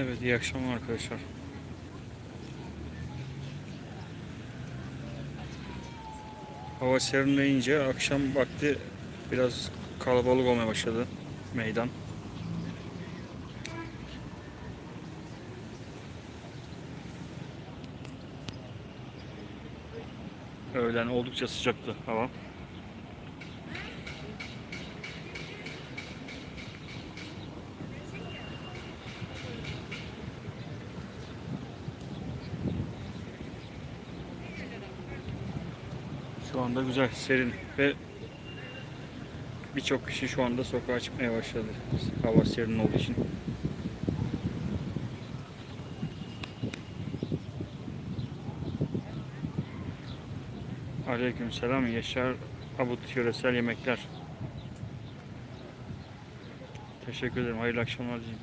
Evet iyi akşamlar arkadaşlar. Hava serinleyince akşam vakti biraz kalabalık olmaya başladı meydan. Öğlen oldukça sıcaktı hava. Şu anda güzel, serin ve birçok kişi şu anda sokağa çıkmaya başladı. Hava serin olduğu için. Aleyküm selam. Yaşar Abut Yöresel Yemekler. Teşekkür ederim. Hayırlı akşamlar diyeyim.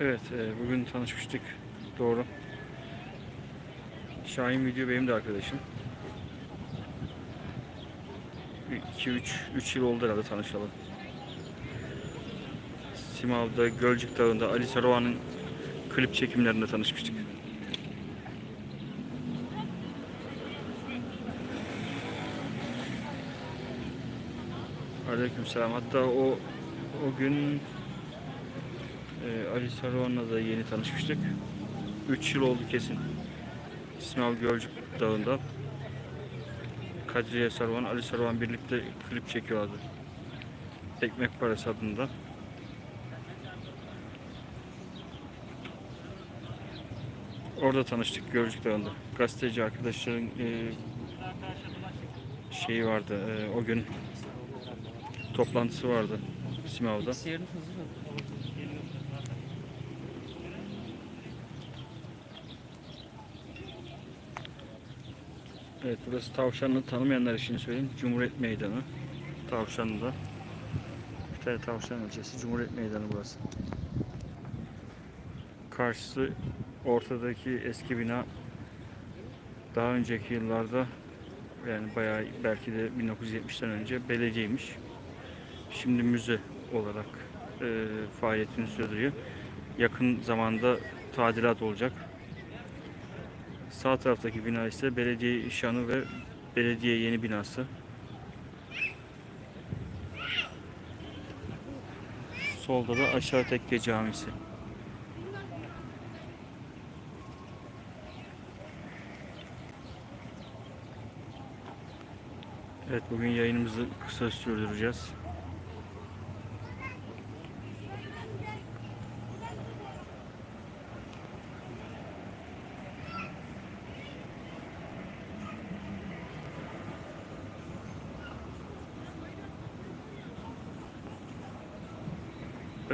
Evet, e, bugün tanışmıştık. Doğru. Şahin Video benim de arkadaşım. 2-3 3 yıl oldu herhalde tanışalı. Simav'da, Gölcük Dağı'nda Ali Saruhan'ın klip çekimlerinde tanışmıştık. Aleykümselam. Hatta o o gün ee, Ali Saruhan'la da yeni tanışmıştık. 3 yıl oldu kesin. İsmail Gölcük Dağı'nda. Kadriye Saruhan, Ali Saruhan birlikte klip çekiyorlardı. Ekmek Parası adında. Orada tanıştık Gölcük Dağı'nda. Gazeteci arkadaşların e, şeyi vardı. e, o gün toplantısı vardı Simav'da. Evet burası Tavşanlı tanımayanlar için söyleyeyim. Cumhuriyet Meydanı. Tavşanlı'da. Tane Tavşan ilçesi. Cumhuriyet Meydanı burası. Karşısı ortadaki eski bina daha önceki yıllarda yani bayağı belki de 1970'ten önce belediyeymiş. Şimdi müze olarak e, faaliyetini sürdürüyor. Yakın zamanda tadilat olacak. Sağ taraftaki bina ise belediye işanı ve belediye yeni binası. Solda da Aşağı Tekke Camisi. Evet bugün yayınımızı kısa sürdüreceğiz.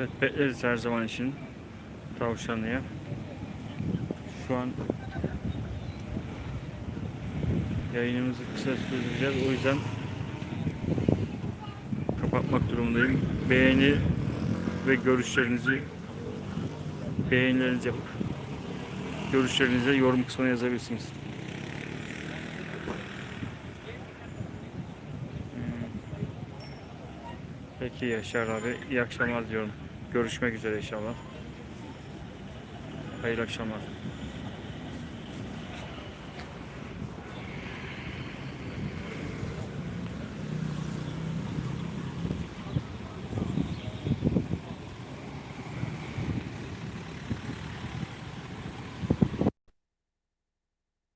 Evet bekleriz her zaman için tavşanlıya. Şu an yayınımızı kısa sürdüreceğiz. O yüzden kapatmak durumundayım. Beğeni ve görüşlerinizi beğenilerinizi yapıp görüşlerinizi yorum kısmına yazabilirsiniz. Hmm. Peki Yaşar abi. iyi akşamlar diyorum. Görüşmek üzere inşallah. Hayırlı akşamlar.